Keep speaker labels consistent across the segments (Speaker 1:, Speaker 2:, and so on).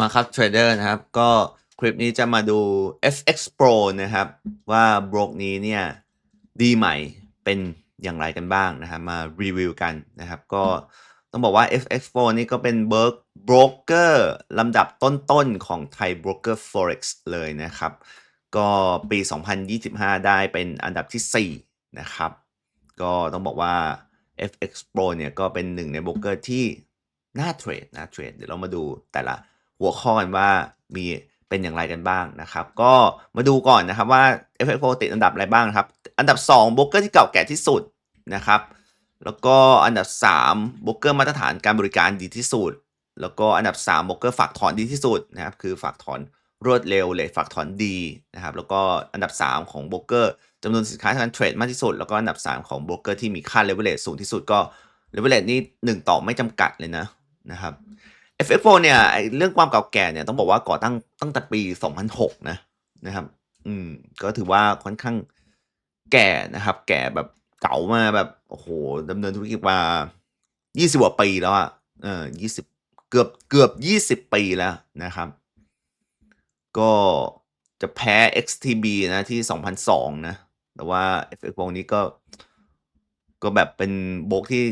Speaker 1: มาครับเทรดเดอร์นะครับ ก็คลิปนี้จะมาดู FX Pro นะครับ ว่าบล็อกนี้เนี่ย ดีใหม่เป็นอย่างไรกันบ้างนะครับ มารีวิวกันนะครับ ก็ต้องบอกว่า FX Pro นี่ก็เป็นเบิร์กบรกเกอร์ลำดับต้นๆของไทย Broker Forex เลยนะครับ ก็ปี 2025 ได้เป็นอันดับที่ 4 นะครับ ก็ต้องบอกว่า FX Pro เนี่ยก็เป็นหนึ่งในโบรกเกอร์ที่น่าเทรดน่าเทรดเดี๋ยวเรามาดูแต่ละ หัวข้อกันว่ามีเป็นอย่างไรกันบ้างนะครับ ก็มาดูก่อนนะครับว่า FX Pro ติดอันดับอะไรบ้างครับ อันดับ2โบรกเกอร์ที่เก่าแก่ที่สุดนะครับ แล้วก็อันดับ3โบรกเกอร์มาตรฐานการบริการดีที่สุด แล้วก็อันดับ3โบรกเกอร์ฝากถอนดีที่สุดนะครับ คือฝากถอนรวดเร็วเลยฝากถอนดีนะครับ แล้วก็อันดับ 3 ของโบรกเกอร์จำนวนสินค้าทางการเทรดมากที่สุด แล้วก็อันดับ 3 ของโบรกเกอร์ที่มีค่าเลเวลเลทสูงที่สุดก็เลเวลเลทนี่1ต่อไม่จำกัดเลยนะนะครับ FX Pro เนี่ยไอเรื่องความเก่าแก่เนี่ยต้องบอกว่าก่อตั้งตั้งแต่ปี 2006 นะนะครับ อืม ก็ถือว่าค่อนข้างแก่นะครับ แก่แบบเก่ามาแบบโอ้โหดำเนินธุรกิจมา20กว่าปีแล้วอะเออ20 เกือบเกือบ 20 ปีแล้วนะครับ ก็จะแพ้ XTB นะที่ 2002 นะ แต่ว่า FX Pro นี้ก็ก็แบบเป็นโบกที่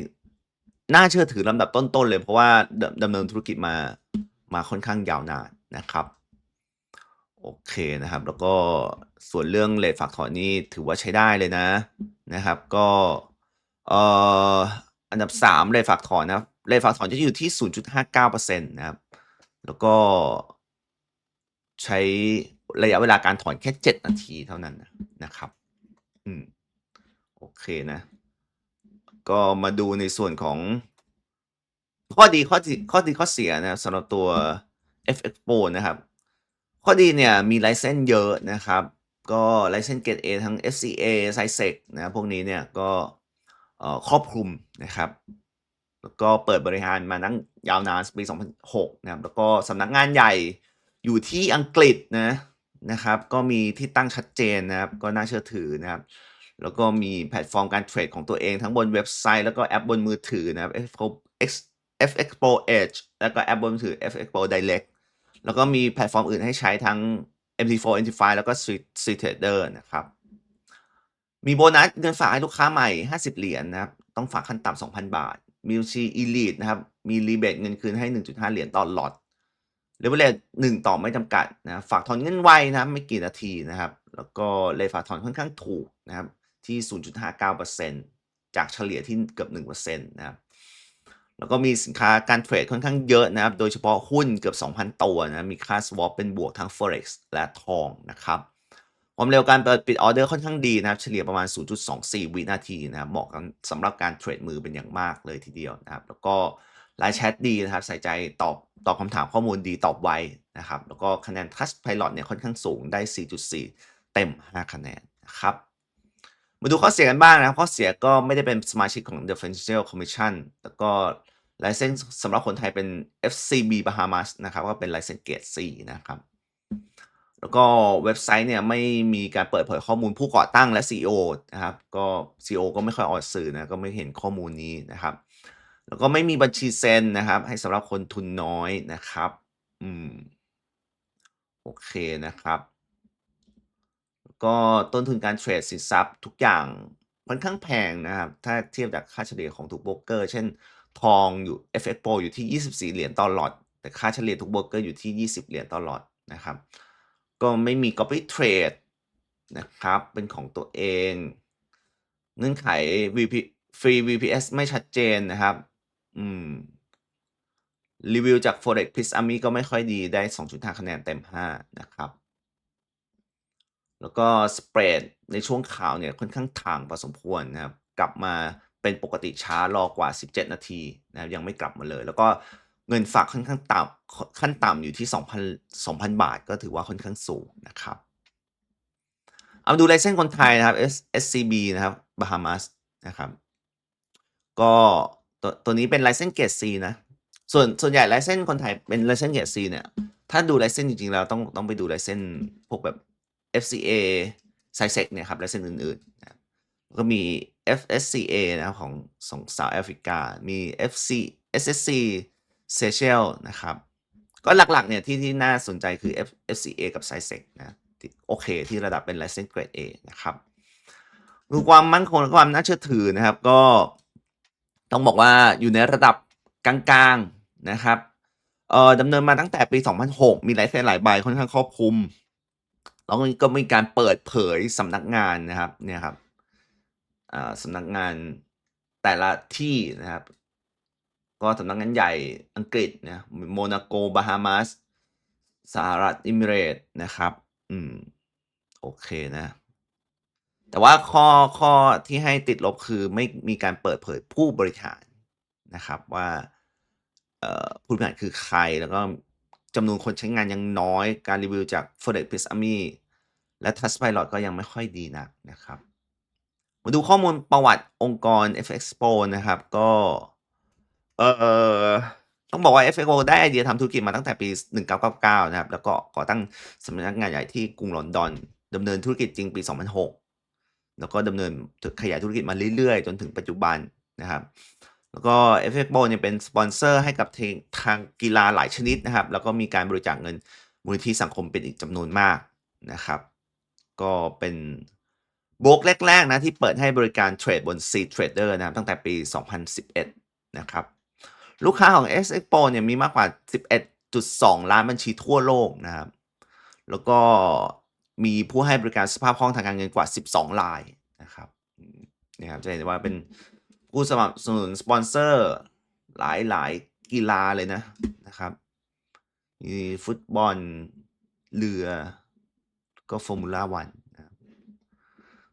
Speaker 1: น่าเชื่อถือลำดับต้นๆเลย เพราะว่าดำดำเนินธุรกิจมามาค่อนข้างยาวนานนะครับโอเคนะครับ แล้วก็ส่วนเรื่องเลทฝากถอนนี่ถือว่าใช้ได้เลยนะนะครับ ก็เอ่ออันดับ3เลทฝากถอนนะครับเลทฝากถอนจะอยู่ที่ 0.59%นะครับ แล้วก็ใช้ระยะเวลาการถอนแค่ 7 นาทีเท่านั้นนะครับ อืม โอเคนะ ก็มาดูในส่วนของข้อดีข้อดีข้อดีข้อเสียนะสำหรับตัว FX Pro นะครับ ข้อดีเนี่ยมีไลเซนส์เยอะนะครับ ก็ไลเซนส์เกรด A ทั้ง FCA s i s e c นะพวกนี้เนี่ยก็ครอบคลุมนะครับ แล้วก็เปิดบริหารมานั่งยาวนานปี 2006 นะครับ แล้วก็สำนักงานใหญ่อยู่ที่อังกฤษนะนะครับ ก็มีที่ตั้งชัดเจนนะครับ ก็น่าเชื่อถือนะครับ แล้วก็มีแพลตฟอร์มการเทรดของตัวเองทั้งบนเว็บไซต์ แล้วก็แอปบนมือถือนะครับ FX Pro X FX Pro Edge แล้วก็แอปบนมือถือ FX Pro Direct แล้วก็มีแพลตฟอร์มอื่นให้ใช้ทั้ง MT4 MT5 แล้วก็ Street Trader นะครับ มีโบนัสเงินฝากให้ลูกค้าใหม่ 50 เหรียญนะครับ ต้องฝากขั้นต่ำ2,000 บาท มีบัญชี Elite นะครับ มีรีเบทเงินคืนให้ 1.5 เหรียญต่อหลอตเลเวลเลท1ต่อไม่จำกัดนะฝากถอนเงินไวนะไม่กี่นาทีนะครับ แล้วก็เลทฝากถอนค่อนข้างถูกนะครับ ที่ 0.59%จากเฉลี่ยที่เกือบ 1%นะครับแล้วก็มีสินค้าการเทรดค่อนข้างเยอะนะครับ โดยเฉพาะหุ้นเกือบ 2,000 ตัวนะ มีค่า swap เป็นบวกทั้ง forex และทองนะครับ ความเร็วการเปิดปิดออเดอร์ค่อนข้างดีนะครับ เฉลี่ยประมาณ 0.24 วินาทีนะครับ เหมาะกันสำหรับการเทรดมือเป็นอย่างมากเลยทีเดียวนะครับ แล้วก็ไลน์แชทดีนะครับ ใส่ใจตอบตอบคำถามข้อมูลดีตอบไวนะครับ แล้วก็คะแนน Trust Pilot เนี่ยค่อนข้างสูงได้ 4.4 เต็ม 5 คะแนนนะครับ มาดูข้อเสียกันบ้างนะครับ ข้อเสียก็ไม่ได้เป็นสมาชิกของ The Financial Commission แล้วก็ไลเซนส์สำหรับคนไทยเป็น FCB Bahamas นะครับ ก็เป็นไลเซนส์เกรด C นะครับ แล้วก็เว็บไซต์เนี่ยไม่มีการเปิดเผยข้อมูลผู้ก่อตั้งและ CEO นะครับ ก็ CEO ก็ไม่ค่อยออกสื่อนะ ก็ไม่เห็นข้อมูลนี้นะครับ แล้วก็ไม่มีบัญชีเซ็นนะครับ ให้สำหรับคนทุนน้อยนะครับ อืม โอเคนะครับ ก็ต้นทุนการเทรดสินทรัพย์ทุกอย่างค่อนข้างแพงนะครับ ถ้าเทียบจากค่าเฉลี่ยของทุกโบรกเกอร์ เช่น ทองอยู่ FX Pro อยู่ที่ 24 เหรียญต่อหลอตแต่ค่าเฉลี่ยทุกโบรกเกอร์อยู่ที่ 20 เหรียญต่อหลอตนะครับ ก็ไม่มี copy trade นะครับ เป็นของตัวเอง เงื่อนไข VP ฟรี VPS ไม่ชัดเจนนะครับ อืม รีวิวจาก Forex p i s Army ก็ไม่ค่อยดีได้ 2.5 คะแนนเต็ม 5 นะครับ แล้วก็สเปรดในช่วงข่าวเนี่ยค่อนข้างถ่างพอสมควรนะครับ กลับมาเป็นปกติช้ารอกว่า 17 นาทีนะครับยังไม่กลับมาเลย แล้วก็เงินฝากค่อนข้างต่ำขั้นต่ำอยู่ที่ 2,000 2,000 บาทก็ถือว่าค่อนข้างสูงนะครับ เอาดูไลเซนส์คนไทยนะครับ S SCB นะครับ Bahamas นะครับ ก็ตัวตัวนี้เป็นไลเซนส์เกรด C นะ ส่วนส่วนใหญ่ไลเซนส์คนไทยเป็นไลเซนส์เกรด C เนี่ย ถ้าดูไลเซนส์จริงๆแล้วต้องต้องไปดูไลเซนส์พวกแบบ FCA s i s e c เนี่ยครับไลเซนส์อื่นๆนะครับแล้วก็มี FSCA นะครับของของ South Africa มี FC SSC Seychelles นะครับ ก็หลักๆเนี่ยที่ที่น่าสนใจคือ F FCA กับ SciSec นะโอเค ที่ระดับเป็น License Grade A นะครับดูความมั่นคงและความน่าเชื่อถือนะครับ ก็ต้องบอกว่าอยู่ในระดับกลางๆนะครับเอ่อดำเนินมาตั้งแต่ปี 2006 มีไลเซนส์หลายใบค่อนข้างครอบคลุม แล้วก็มีการเปิดเผยสำนักงานนะครับเนี่ยครับอ่าสำนักงานแต่ละที่นะครับ ก็สำนักงานใหญ่อังกฤษนะโมนาโกบาฮามาสสหรัฐอิมิเรตส์นะครับ อืม โอเคนะ แต่ว่าข้อข้อที่ให้ติดลบคือไม่มีการเปิดเผยผู้บริหารนะครับว่าเอ่อผู้บริหารคือใครแล้วก็ จำนวนคนใช้งานยังน้อย การรีวิวจาก f o r e x p i s Army และ t o u c h Pilot ก็ยังไม่ค่อยดีนักนะครับ มาดูข้อมูลประวัติองค์กร f x p o นะครับ ก็เอ่อต้องบอกว่า f x p o ได้ไอเดียทำธุรกิจมาตั้งแต่ปี 1999 นะครับ แล้วก็ก่อตั้งสำนักงานใหญ่ที่กรุงลอนดอนดำเนินธุรกิจจริงปี 2006 แล้วก็ดำเนินขยายธุรกิจมาเรื่อยๆ จนถึงปัจจุบันนะครับ แล้วก็ FX Pro เนี่ยเป็นสปอนเซอร์ให้กับทางกีฬาหลายชนิดนะครับ แล้วก็มีการบริจาคเงินมูลนิธิสังคมเป็นอีกจำนวนมากนะครับ ก็เป็นโบรกแรก ๆ นะ ที่เปิดให้บริการเทรดบน C Trader นะครับตั้งแต่ปี 2011 นะครับ ลูกค้าของ S Expo เนี่ยมีมากกว่า 11.2 ล้านบัญชีทั่วโลกนะครับ แล้วก็มีผู้ให้บริการสภาพคล่องทางการเงินกว่า 12 รายนะครับนี่ครับจะเห็นได้ว่าเป็น ผู้สนับสนุนสปอนเซอร์หลายหลายกีฬาเลยนะนะครับ มีฟุตบอลเรือ ก็ฟอร์มูล่าวัน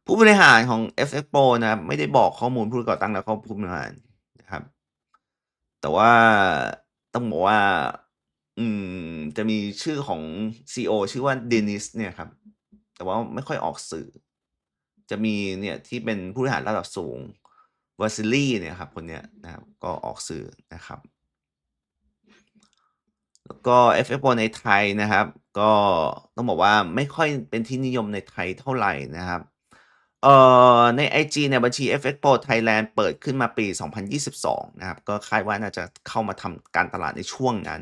Speaker 1: ผู้บริหารของ FX Pro นะครับไม่ได้บอกข้อมูลผู้ก่อตั้งและก็ผู้บริหารนะครับ แต่ว่าต้องบอกว่า อืม จะมีชื่อของ CEO ชื่อว่าเดนิสเนี่ยครับ แต่ว่าไม่ค่อยออกสื่อ จะมีเนี่ยที่เป็นผู้บริหารระดับสูง วาซิลีเนี่ยครับคนเนี้ยนะครับก็ออกสื่อนะครับ แล้วก็ FX Pro ในไทยนะครับ ก็ต้องบอกว่าไม่ค่อยเป็นที่นิยมในไทยเท่าไหร่นะครับเอ่อใน IG เนี่ยบัญชี FX Pro Thailand เปิดขึ้นมาปี 2022 นะครับ ก็คาดว่าน่าจะเข้ามาทำการตลาดในช่วงนั้น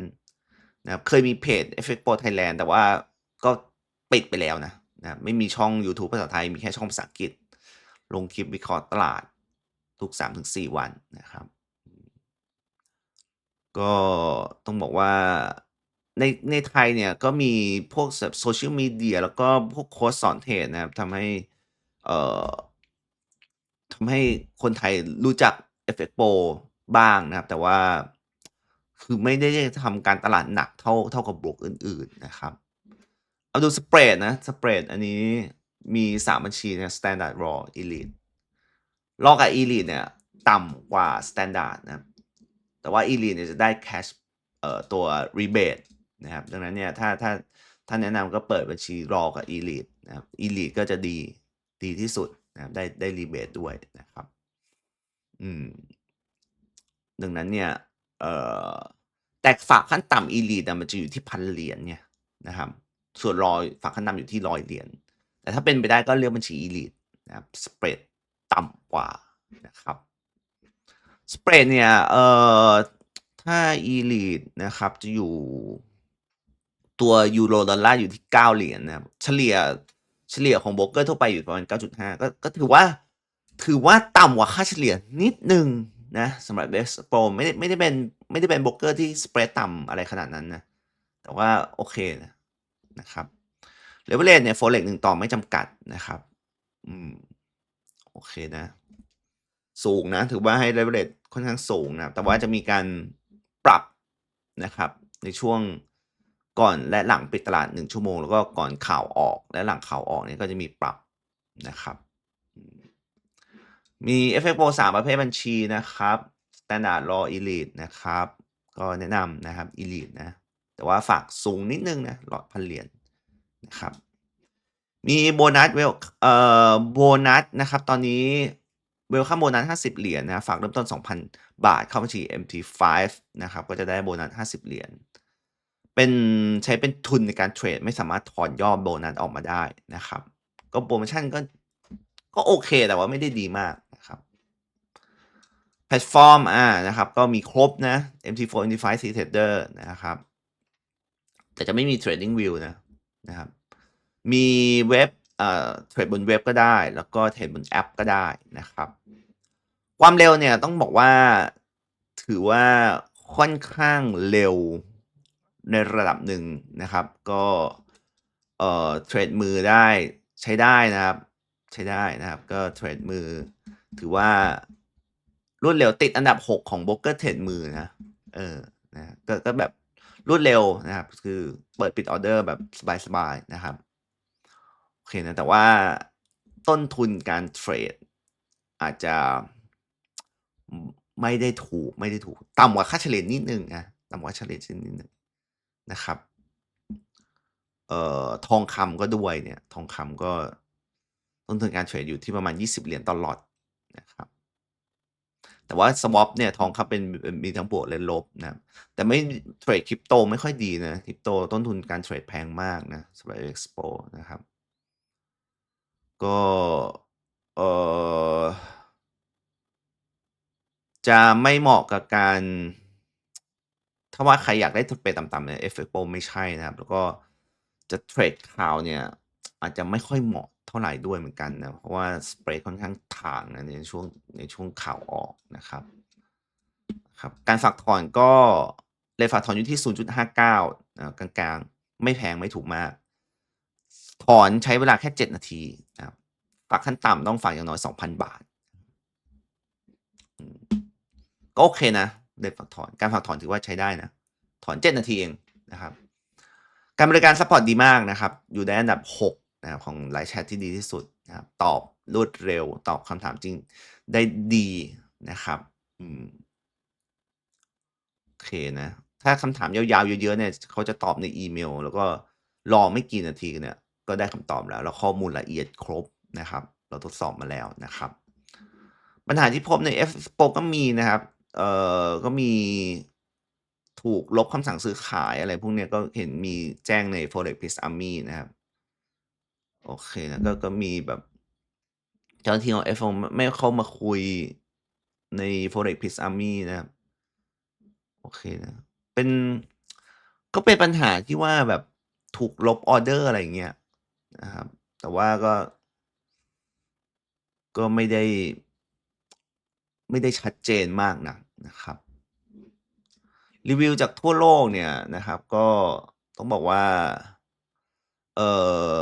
Speaker 1: นะครับเคยมีเพจ FX Pro Thailand แต่ว่าก็ปิดไปแล้วนะนะไม่มีช่อง YouTube ภาษาไทย มีแค่ช่องภาษาอังกฤษ ลงคลิปวิเคราะห์ตลาด ทุก 3-4 วันนะครับ ก็ต้องบอกว่าในในไทยเนี่ยก็มีพวกโซเชียลมีเดียแล้วก็พวกโค้ชสอนเทรดนะครับทำให้เอ่อทำให้คนไทยรู้จัก FX Pro บ้างนะครับ แต่ว่าคือไม่ได้ทำการตลาดหนักเท่าเท่ากับโบรกอื่น ๆนะครับ เอาดูสเปรดนะ สเปรดอันนี้มี 3 บัญชีนะ Standard Raw Elite Raw กับ Elite เนี่ยต่ำกว่า Standard นะครับแต่ว่า Elite เนี่ยจะได้ cash เอ่อตัว rebate นะครับดังนั้นเนี่ยถ้าถ้าถ้าแนะนำก็เปิดบัญชี Raw กับ Elite นะครับ Elite ก็จะดีดีที่สุดนะครับได้ได้ rebate ด้วยนะครับอืมดังนั้นเนี่ยเอ่อแต่ฝากขั้นต่ำ Elite อะมันจะอยู่ที่พันเหรียญเนี่ยนะครับส่วนรอฝากขั้นต่ำอยู่ที่ร้อยเหรียญแต่ถ้าเป็นไปได้ก็เลือกบัญชี Elite นะครับสเปรด ต่ำกว่านะครับสเปรดเนี่ยเอ่อถ้า Elite นะครับจะอยู่ตัวยูโรดอลลาร์อยู่ที่ 9 เหรียญนะครับเฉลี่ยเฉลี่ยของโบรกเกอร์ทั่วไปอยู่ประมาณ 9.5 ก็ก็ถือว่าถือว่าต่ำกว่าค่าเฉลี่ยนิดหนึ่งนะสำหรับ Best Pro ไม่ได้ไม่ได้เป็นไม่ได้เป็นโบรกเกอร์ที่สเปรดต่ำอะไรขนาดนั้นนะแต่ว่าโอเคนะนะครับเลเวลเลตเนี่ยโฟเล็กหนึ่งต่อไม่จำกัดนะครับ อืม โอเคนะ สูงนะ ถือว่าให้เลเวลเลค่อนข้างสูงนะ แต่ว่าจะมีการปรับนะครับ ในช่วงก่อนและหลังปิดตลาด 1 ชั่วโมง แล้วก็ก่อนข่าวออกและหลังข่าวออกนี่ก็จะมีปรับนะครับ มี FXO 3 ประเภทบัญชีนะครับ Standard Raw Elite นะครับ ก็แนะนำนะครับ Elite นะ แต่ว่าฝากสูงนิดนึงนะหลอดพันเหรียญนะครับ มีโบนัสเวลเอ่อโบนัสนะครับ ตอนนี้เวลคัมโบนัส 50 เหรียญนะ ฝากเริ่มต้น 2,000 บาทเข้าบัญชี MT5 นะครับ ก็จะได้โบนัส 50 เหรียญ เป็นใช้เป็นทุนในการเทรด ไม่สามารถถอนยอดโบนัสออกมาได้นะครับ ก็โปรโมชั่นก็ก็โอเคแต่ว่าไม่ได้ดีมากนะครับแพลตฟอร์มอ่านะครับ ก็มีครบนะ MT4 MT5 C Trader นะครับ แต่จะไม่มี Trading View นะนะครับ มีเว็บเอ่อเทรดบนเว็บก็ได้ แล้วก็เทรดบนแอปก็ได้นะครับ ความเร็วเนี่ยต้องบอกว่าถือว่าค่อนข้างเร็วในระดับหนึ่งนะครับ ก็เอ่อเทรดมือได้ใช้ได้นะครับ ใช้ได้นะครับ ก็เทรดมือ ถือว่ารวดเร็วติดอันดับ 6 ของโบรกเกอร์เทรดมือนะเออนะก็ก็แบบรวดเร็วนะครับ คือเปิดปิดออเดอร์แบบสบายๆนะครับ เคนะแต่ว่าต้นทุนการเทรดอาจจะไม่ได้ถูกไม่ได้ถูก ต่ำกว่าค่าเฉลี่ยนิดนึงนะต่ำกว่าเฉลี่ยนิดนึงนะครับเอ่อทองคำก็ด้วยเนี่ยทองคำก็ต้นทุนการเทรดอยู่ที่ประมาณ 20 เหรียญต่อล็อตนะครับแต่ว่า swap เนี่ยทองคำเป็นมีทั้งบวกและลบนะแต่ไม่เทรดคริปโตไม่ค่อยดีนะคริปโตต้นทุนการเทรดแพงมากนะสำหรับ Expo นะครับ ก็ เอ่อ จะไม่เหมาะกับการ ถ้าว่าใครอยากได้ทุนไปต่ำ ๆ เนี่ย FXPO ไม่ใช่นะครับ แล้วก็จะเทรดข่าวเนี่ย อาจจะไม่ค่อยเหมาะเท่าไหร่ด้วยเหมือนกันนะ เพราะว่าสเปรดค่อนข้างถ่างนะในช่วงในช่วงข่าวออกนะครับครับ การฝากถอนก็เลทฝากถอนอยู่ที่ 0.59นะกลางๆ ไม่แพงไม่ถูกมาก ถอนใช้เวลาแค่ 7 นาทีนะครับฝากขั้นต่ำต้องฝากอย่างน้อย 2,000 บาท ก็โอเคนะเลทฝากถอนการฝากถอนถือว่าใช้ได้นะ ถอน 7 นาทีเองนะครับ การบริการซัพพอร์ตดีมากนะครับ อยู่ในอันดับ 6 นะครับของไลฟ์แชทที่ดีที่สุดนะครับ ตอบรวดเร็ว ตอบคำถามจริงได้ดีนะครับอืมโอเคนะ ถ้าคำถามยาวๆ เยอะๆเนี่ยเขาจะตอบในอีเมล แล้วก็รอไม่กี่นาทีเนี่ย ก็ได้คำตอบแล้วแล้วข้อมูลละเอียดครบนะครับ เราทดสอบมาแล้วนะครับ ปัญหาที่พบใน Expo ก็มีนะครับเอ่อก็มีถูกลบคำสั่งซื้อขายอะไรพวกนี้ก็เห็นมีแจ้งใน Forex Biz Army นะครับ โอเคนะก็ก็มีแบบ เจ้าหน้าที่ของ Expo ไม่ไม่เข้ามาคุยใน Forex Biz Army นะครับ โอเคนะ เป็นก็เป็นปัญหาที่ว่าแบบถูกลบออเดอร์อะไรอย่างเงี้ย นะครับ แต่ว่าก็ ก็ไม่ได้ ไม่ได้ชัดเจนมากนักนะครับ รีวิวจากทั่วโลกเนี่ยนะครับ ก็ต้องบอกว่า เอ่อ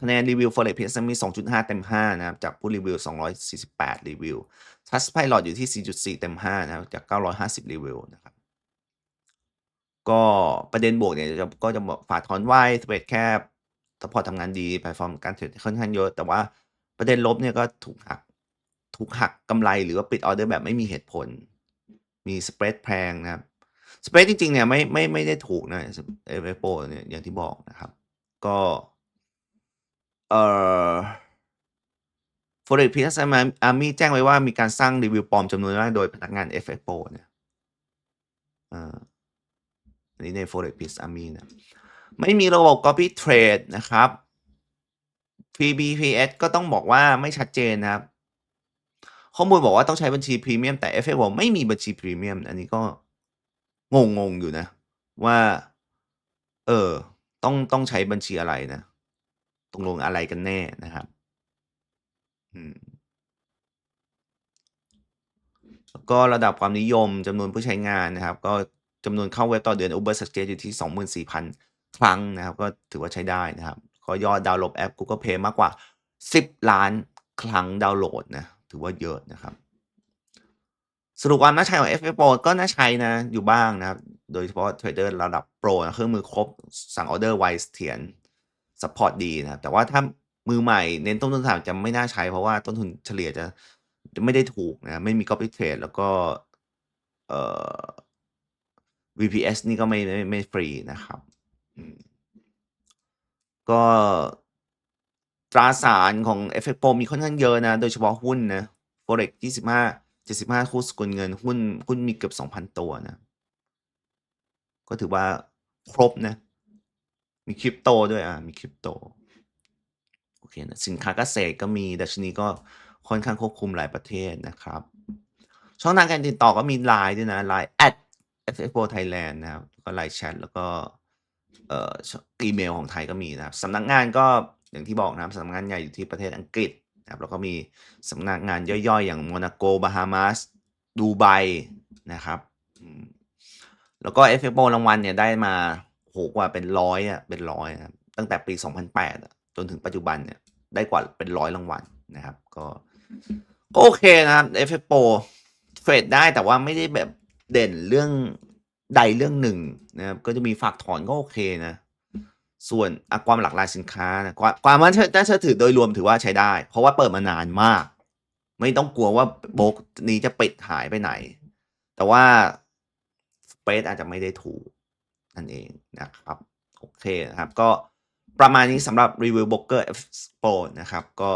Speaker 1: คะแนนรีวิว Forex Biz Army 2.5 เต็ม 5 นะครับ จากผู้รีวิว 248 รีวิว Trustpilot อยู่ที่ 4.4 เต็ม 5 นะครับ จาก 950 รีวิวนะครับ ก็ประเด็นบวกเนี่ยจะก็จะบอกฝากถอนไวสเปรดแคบ ซัปพอร์ตทำงานดีแพลตฟอร์มการเทรดค่อนข้างเยอะ แต่ว่าประเด็นลบเนี่ยก็ถูกหัก ถูกหักกำไรหรือว่าปิดออเดอร์แบบไม่มีเหตุผล มีสเปรดแพงนะครับสเปรดจริงๆเนี่ยไม่ไม่ไม่ได้ถูกนะส Expo เนี่ยอย่างที่บอกนะครับ ก็เอ่อ Forex Biz Army แจ้งไว้ว่ามีการสร้างรีวิวปลอมจำนวนมากโดยพนักงาน Expo เนี่ยอันนี้ใน Forex Biz Army นะ ไม่มีระบบ Copy Trade นะครับ PBPS ก็ต้องบอกว่าไม่ชัดเจนนะครับ ข้อมูลบอกว่าต้องใช้บัญชีพรีเมียมแต่ FX บอกไม่มีบัญชีพรีเมียมอันนี้ก็งงๆอยู่นะ ว่า เออ ต้องต้องใช้บัญชีอะไรนะตกลงอะไรกันแน่นะครับอืมแล้วก็ระดับความนิยมจำนวนผู้ใช้งานนะครับ ก็จำนวนเข้าเว็บต่อเดือน Uber Suggest อยู่ที่24,000 ครั้งนะครับ ก็ถือว่าใช้ได้นะครับ ก็ยอดดาวน์โหลดแอป Google Play มากกว่า 10 ล้านครั้งดาวน์โหลดนะ ถือว่าเยอะนะครับสรุปความน่าใช้ของ Expo ก็น่าใช้นะอยู่บ้างนะครับ โดยเฉพาะเทรดเดอร์ระดับโปรนะเครื่องมือครบสั่งออเดอร์ไวเสถียรซัปอร์ตดีนะครับแต่ว่าถ้ามือใหม่เน้นต้นทุนต่ำจะไม่น่าใช้เพราะว่าต้นทุนเฉลี่ยจะไม่ได้ถูกนะ ไม่มี Copy Trade แล้วก็เอ่อ VPS นี่ก็ไม่ไม่ไม่ฟรีนะครับ ก็ตราสารของ Expo มีค่อนข้างเยอะนะ โดยเฉพาะหุ้นนะ Forex 25 75 คู่สกุลเงินหุ้นหุ้นมีเกือบ 2,000 ตัวนะ ก็ถือว่าครบนะ มีคริปโตด้วยอ่ามีคริปโต โอเคนะ สินค้าเกษตรก็มี ดัชนีก็ค่อนข้างควบคุมหลายประเทศนะครับ ช่องทางการติดต่อก็มี LINE ด้วยนะ LINE @Expo Thailand นะครับ ก็ LINE Chat แล้วก็ เอ่ออีเมลของไทยก็มีนะครับสำนักงานก็อย่างที่บอกนะครับสำนักงานใหญ่อยู่ที่ประเทศอังกฤษนะครับแล้วก็มีสำนักงานย่อยๆ อย่างโมนาโกบาฮามาสดูไบนะครับแล้วก็ f อ o รางวัลเนี่ยได้มาโหกว่าเป็นร้อยอะเป็นร้อยนะครับตั้งแต่ปี 2008 จนถึงปัจจุบันเนี่ยได้กว่าเป็นร้อยรางวัลนะครับ ก็ก็โอเคนะครับ f อ o เทรดได้แต่ว่าไม่ได้แบบเด่นเรื่อง ใดเรื่องหนึ่งนะครับก็จะมีฝากถอนก็โอเคนะ ส่วนความหลากหลายสินค้านะความความน่น่าเชื่อถือโดยรวมถือว่าใช้ได้ เพราะว่าเปิดมานานมาก ไม่ต้องกลัวว่าโบกนี้จะปิดหายไปไหน แต่ว่าสเปซอาจจะไม่ได้ถูกนั่นเองนะครับ โอเคนะครับ ก็ประมาณนี้สำหรับรีวิวบล็อกเกอร์ F Pro นะครับ ก็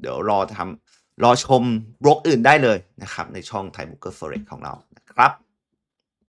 Speaker 1: เดี๋ยวรอทำรอชมบล็อกอื่นได้เลยนะครับ ในช่องไทยบล็อกเกอร์ Forex ของเรานะครับ